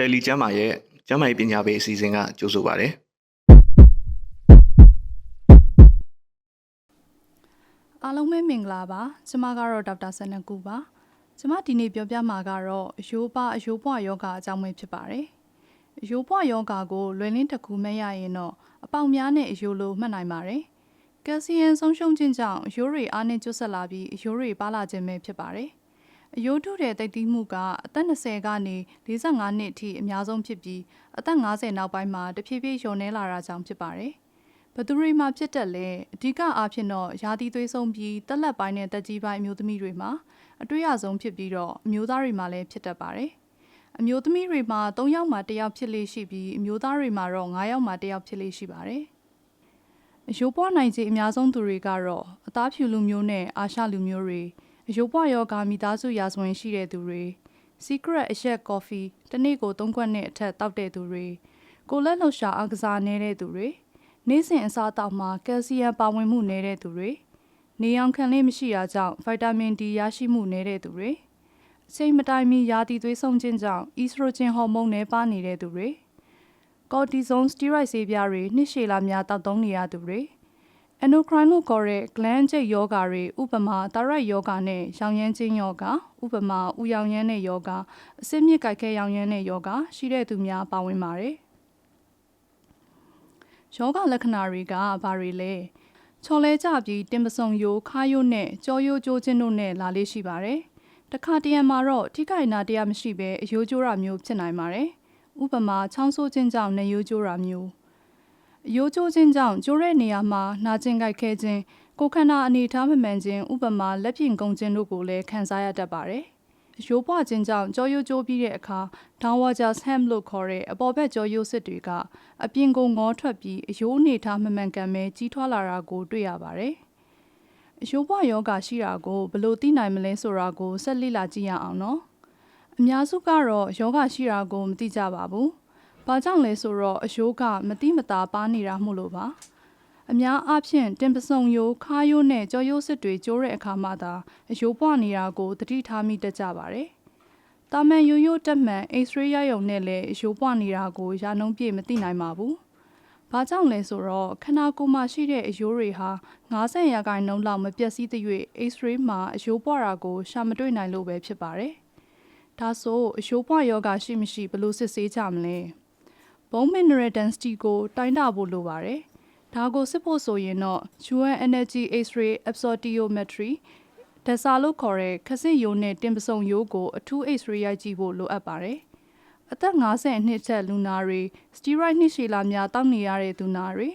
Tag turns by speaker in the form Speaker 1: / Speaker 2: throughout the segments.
Speaker 1: တယ်လီကျမ်းမာရဲ့ကျမ်းမာရေးပညာပေးအစီအစဉ်ကကြိုဆိုပါရစေ
Speaker 2: အားလုံးပဲမင်္ဂလာပါကျမကတော့ဒေါက်တာဆန်နကူပါကျမဒီနေ့ပြောပြမှာကတော့အယိုးပါအယိုးပွားယောဂအကြောင်းပဲဖြစ်ပါတယ်အယိုးပွားယောဂကိုလွယ်လင်းတစ်ခုမဲ့ရရင်တော့အပေါင်များနဲ့အယိုးလိုမှတ်နိုင်ပါတယ်ကယ်ဆီယမ်ဆုံးရှုံးခြင်းကြောင့်အယိုးတွေအားနဲ့ကျွတ်ဆက်လာပြီးအယိုးတွေပါလာခြင်းပဲဖြစ်ပါတယ် အယိုးထုတဲ့တိတ်တိမှုကအသက်20ကနေ45နှစ်အထိအများဆုံးဖြစ်ပြီးအသက်50နောက်ပိုင်းမှာတဖြည်းဖြည်းလျော့နေလာတာကြောင့်ဖြစ်ပါတယ်ဘယ်သူတွေမှာဖြစ်တတ်လဲအဓိကအားဖြင့်တော့ယာတီသွေးဆုံးပြီးတက်လက်ပိုင်းနဲ့တက်ကြီးပိုင်းအမျိုးသမီးတွေမှာအတွေ့အဆုံးဖြစ်ပြီးတော့အမျိုးသားတွေမှာလည်းဖြစ်တတ်ပါတယ်အမျိုးသမီးတွေမှာ3ယောက်မှ1ယောက်ဖြစ်လေရှိပြီးအမျိုးသားတွေမှာတော့9ယောက်မှ1ယောက်ဖြစ်လေရှိပါတယ်အယိုးပွားနိုင်ခြင်းအများဆုံးသူတွေကတော့အသားဖြူလူမျိုးနဲ့အာရှလူမျိုးတွေ အယိုးပွားယောဂမိသားစုရာဇဝင်ရှိတဲ့သူတွေ secret အရက် coffee တစ်နေ့ကို3ခွက်နဲ့အထက်တောက်တဲ့သူတွေကိုလက်လှုပ်ရှားအားကစားနေတဲ့သူတွေနေ့စဉ်အစားအသောက်မှာကယ်ဆီယမ်ပါဝင်မှုနေတဲ့သူတွေနေအောင်ခံလေးမရှိတာကြောင့်ဗိုက်တာမင် D ရရှိမှုနေတဲ့သူတွေအချိန်မတိုင်မီရာသီသွေးဆုံးခြင်းကြောင့် estrogen ဟော်မုန်းနဲ့ပါနေတဲ့သူတွေ cortisone steroid ဆေးပြားတွေနှစ်ရှည်လများတောက်သုံးနေရသူတွေ endocrine လို့ခေါ်တဲ့ gland ကျိတ်ယောဂါတွေဥပမာတာရိုက်ယောဂါနဲ့ရောင်ရမ်းခြင်းယောဂါဥပမာဥရောင်ရမ်းတဲ့ယောဂါအစစ်မြစ်ကြိုက်ခဲရောင်ရမ်းတဲ့ယောဂါရှိတဲ့သူများပါဝင်ပါတယ်ယောဂလက္ခဏာတွေကဘာတွေလဲချော်လဲကြပြီးတင်ပစုံယိုခါယိုနဲ့ကြောယိုကျိုးခြင်းတို့နဲ့လာလေးရှိပါတယ်တခါတရံမှာတော့ထိခိုက်နာတရားမရှိဘဲအယိုးကျိုးတာမျိုးဖြစ်နိုင်ပါတယ်ဥပမာချောင်းဆိုးခြင်းကြောင့်နေယိုးကျိုးတာမျိုး အယိုးကျိုးခြင်းကြောင့်ကျိုးတဲ့နေရာမှာနာကျင်ကြိုက်ခဲခြင်းကိုယ်ခန္ဓာအနေထားမမှန်ခြင်းဥပမာလက်ပြင်ကုန်ခြင်းတို့ကိုလည်းခံစားရတတ်ပါတယ်ရိုးပွားခြင်းကြောင့်ကြောရိုးကျိုးပြီးတဲ့အခါ downwater ham လို့ခေါ်တဲ့အပေါ်ဘက်ကြောရိုးစစ်တွေကအပြင်ကိုငေါထွက်ပြီးအယိုးအနေထားမမှန်ကန်ပဲကြီးထွားလာတာကိုတွေ့ရပါတယ်။အယိုးပွားယောဂရှိတာကိုဘယ်လို့သိနိုင်မလဲဆိုတာကိုဆက်လေ့လာကြည့်ရအောင်နော်။အများစုကတော့ယောဂရှိတာကိုမသိကြပါဘူး။ ဘာကြောင့်လဲဆိုတော့အယိုးကမတိမတာပါနေတာမို့လို့ပါ။အများအားဖြင့်တင်ပစုံယိုခါယိုနဲ့ကြောရိုးစစ်တွေကျိုးတဲ့အခါမှသာအယိုးပွားနေတာကိုသတိထားမိတတ်ကြပါတယ်။တာမန်ရိုးရိုးတက်မှန် X-ray ရယုံနဲ့လည်းအယိုးပွားနေတာကိုရာနှုန်းပြည့်မသိနိုင်ပါဘူး။ဘာကြောင့်လဲဆိုတော့ခန္ဓာကိုယ်မှာရှိတဲ့အယိုးတွေဟာ90ရာခိုင်နှုန်းလောက်မပြတ်စည်းသရွေ့ X-ray မှာအယိုးပွားတာကိုရှာမတွေ့နိုင်လို့ပဲဖြစ်ပါတယ်။ဒါဆိုအယိုးပွားယောဂရှိမရှိဘယ်လိုစစ်ဆေးကြမလဲ။ bone mineral density ကိုတိုင်းတာဖို့လိုပါတယ်။ဒါကိုစစ်ဖို့ဆိုရင်တော့ UN Energy X-ray absorptiometry ဒက်ဆာလို့ခေါ်တဲ့ခစစ်ယိုးနဲ့တင်ပစုံယိုးကိုအထူး X-ray ရိုက်ကြည့်ဖို့လိုအပ်ပါတယ်။အသက်50နှစ်ချက်လူနာတွေစတီရိုက်နှစ်ရှည်လာများတောက်နေရတဲ့သူနာတွေ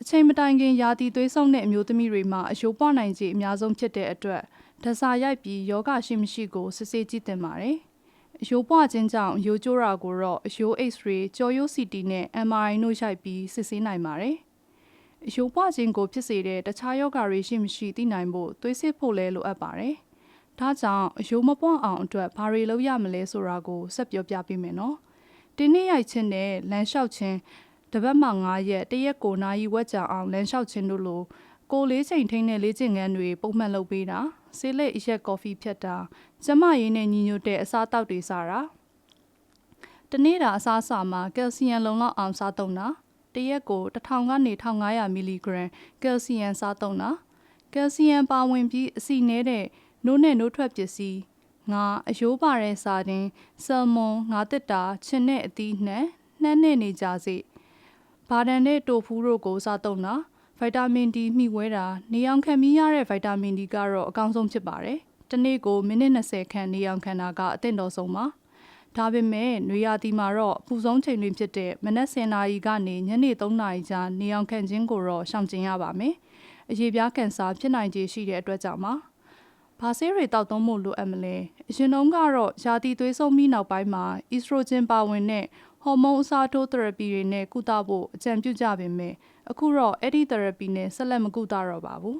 Speaker 2: အချိန်မတိုင်ခင်ယာတီသွေးဆုံတဲ့အမျိုးသမီးတွေမှာအယိုးပွားနိုင်ခြေအများဆုံးဖြစ်တဲ့အတွက်ဒက်ဆာရိုက်ပြီးယောဂရှိမရှိကိုစစ်ဆေးကြည့်သင့်ပါတယ်။ အယိုးပွားခြင်းကြောင့်ယိုးကျိုးတာကိုတော့အယိုး X-ray ကြော်ယိုး CT နဲ့ MRI တို့ရိုက်ပြီးစစ်ဆေးနိုင်ပါတယ်။အယိုးပွားခြင်းကိုဖြစ်စေတဲ့တခြားယောဂတွေရှိမရှိသိနိုင်ဖို့သွေးစစ်ဖို့လည်းလိုအပ်ပါတယ်။ဒါကြောင့်အယိုးမပွားအောင်အတွက်ဘာတွေလုပ်ရမလဲဆိုတာကိုဆက်ပြောပြပေးမယ်နော်။တင်းနေ့ရိုက်ခြင်းနဲ့လမ်းလျှောက်ခြင်းတပတ်မှ9ရက်တရက်ကိုနာရီဝက်ကြာအောင်လမ်းလျှောက်ခြင်းတို့လို ကိုလေးချိန်ထိန်းတဲ့လေးကျင့်ငန်းတွေပုံမှန်လုပ်ပေးတာဆေးလိပ်အရက်ကော်ဖီဖြတ်တာကျမရင်းနဲ့ညီညွတ်တဲ့အစားအသောက်တွေစားတာတနေ့တာအစားအစာမှာကယ်ဆီယမ်လုံလောက်အောင်စားသုံးတာတရက်ကို1000ကနေ1500မီလီဂရမ်ကယ်ဆီယမ်စားသုံးတာကယ်ဆီယမ်ပါဝင်ပြီးအဆီနေတဲ့နိုးနဲ့နိုးထွက်ပစ္စည်းငါအယိုးပါတဲ့စာတင်ဆယ်မွန်ငါတစ်တာချင်းနဲ့အသီးနှံနှမ်းနဲ့နေကြစေဘာဒန်နဲ့တိုဖူးတို့ကိုစားသုံးတာ ဗိုက်တာမင် D မှီဝဲတာနေအောင်ခံမိရတဲ့ဗိုက်တာမင် D ကတော့အကောင်းဆုံးဖြစ်ပါတယ်။တစ်နေ့ကိုမိနစ်20ခန့်နေအောင်ခံတာကအသင့်တော်ဆုံးပါ။ဒါပေမဲ့နွေရာသီမှာတော့ပူဆုံးချိန်တွင်ဖြစ်တဲ့မနက်10:00နာရီကနေညနေ3:00နာရီကြာနေအောင်ခံခြင်းကိုတော့ရှောင်ကျဉ်ရပါမယ်။အရေးပြားကင်ဆာဖြစ်နိုင်ခြေရှိတဲ့အတွက်ကြောင့်ပါ။ဘာဆေးတွေတောက်သုံးဖို့လိုအပ်မလဲ။အရင်တုန်းကတော့ယာတီသွေးဆုံးပြီးနောက်ပိုင်းမှာအီစထရိုဂျင်ပါဝင်တဲ့ ဟော်မုန်းအစားထိုး therapy တွေနဲ့ကုသဖို့အကြံပြုကြပေမဲ့အခုတော့အဲ့ဒီ therapy နဲ့ဆက်လက်မကုသတော့ပါဘူး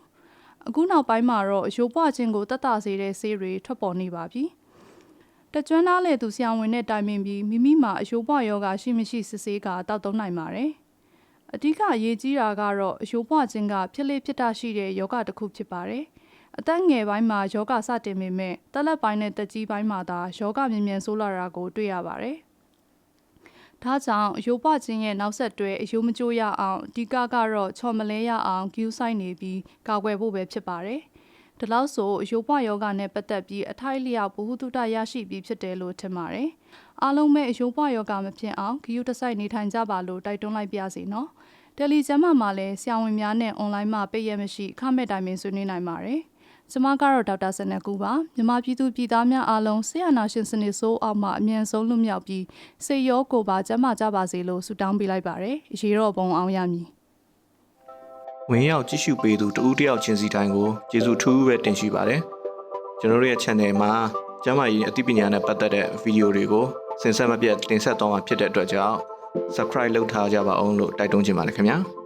Speaker 2: အခုနောက်ပိုင်းမှာတော့ရိုးပွားခြင်းကိုတက်တာစေတဲ့ဆေးတွေထွက်ပေါ်နေပါပြီတကြွန်းသားလေသူဆရာဝန်နဲ့တိုင်ပင်ပြီးမိမိမှာအယိုးပွားယောဂရှိမရှိစစ်ဆေးကတောက်သုံးနိုင်ပါတယ်အဓိကအရေးကြီးတာကတော့အယိုးပွားခြင်းကဖြစ်လေဖြစ်တာရှိတဲ့ယောဂတစ်ခုဖြစ်ပါတယ်အသက်ငယ်ပိုင်းမှာယောဂစတင်ပေမဲ့တက်လက်ပိုင်းနဲ့တက်ကြီးပိုင်းမှာသာယောဂမြင်မြန်ဆိုးလာတာကိုတွေ့ရပါတယ်။ ဒါကြောင့်ရိုးပွခြင်းရဲ့နောက်ဆက်တွဲအယိုးမကျိုးရအောင်အဓိကကတော့ချော်မလဲရအောင်ဂယူးဆိုင်နေပြီးကာကွယ်ဖို့ပဲဖြစ်ပါတယ်။ဒီလောက်ဆိုအယိုးပွယောဂနဲ့ပတ်သက်ပြီးအထိုက်လျောက်ဘ ഹു တုတရရှိပြီးဖြစ်တယ်လို့ထင်ပါတယ်။အားလုံးပဲအယိုးပွယောဂမဖြစ်အောင်ဂယူးတစ်စိုက်နေထိုင်ကြပါလို့တိုက်တွန်းလိုက်ပါစီနော်။တယ်လီကျမ်းမာမှာလည်းဆရာဝန်များနဲ့အွန်လိုင်းမှာပိတ်ရမရှိအခမဲ့တိုင်ပင်ဆွေးနွေးနိုင်ပါတယ်။ ကျမကတော့ဒေါက်တာစနကူပါမြန်မာပြည်သူပြည်သားများအားလုံးဆေးရနာရှင်စနစ်ဆိုးအောက်မှာအမြန်ဆုံးလွတ်မြောက်ပြီးစေရောကိုယ်ပါကျန်းမာကြပါစေလို့ဆုတောင်းပေးလိုက်ပါတယ်။ရေတော့ဘုံအောင်ရမည်
Speaker 1: ဝင်ရောက်ကြည့်ရှုပေးသူတဦးတစ်ယောက်ချင်းစီတိုင်းကိုကျေးဇူးထူးပဲတင်ရှိပါတယ်ကျွန်တော်တို့ရဲ့ channel မှာကျမ်းမာရေးအသိပညာနဲ့ပတ်သက်တဲ့ဗီဒီယိုတွေကိုစင်ဆက်မပြတ်တင်ဆက်သွားမှာဖြစ်တဲ့အတွက်ကြောင့် subscribe လုပ်ထားကြပါအောင်လို့တိုက်တွန်းချင်ပါတယ်ခင်ဗျာ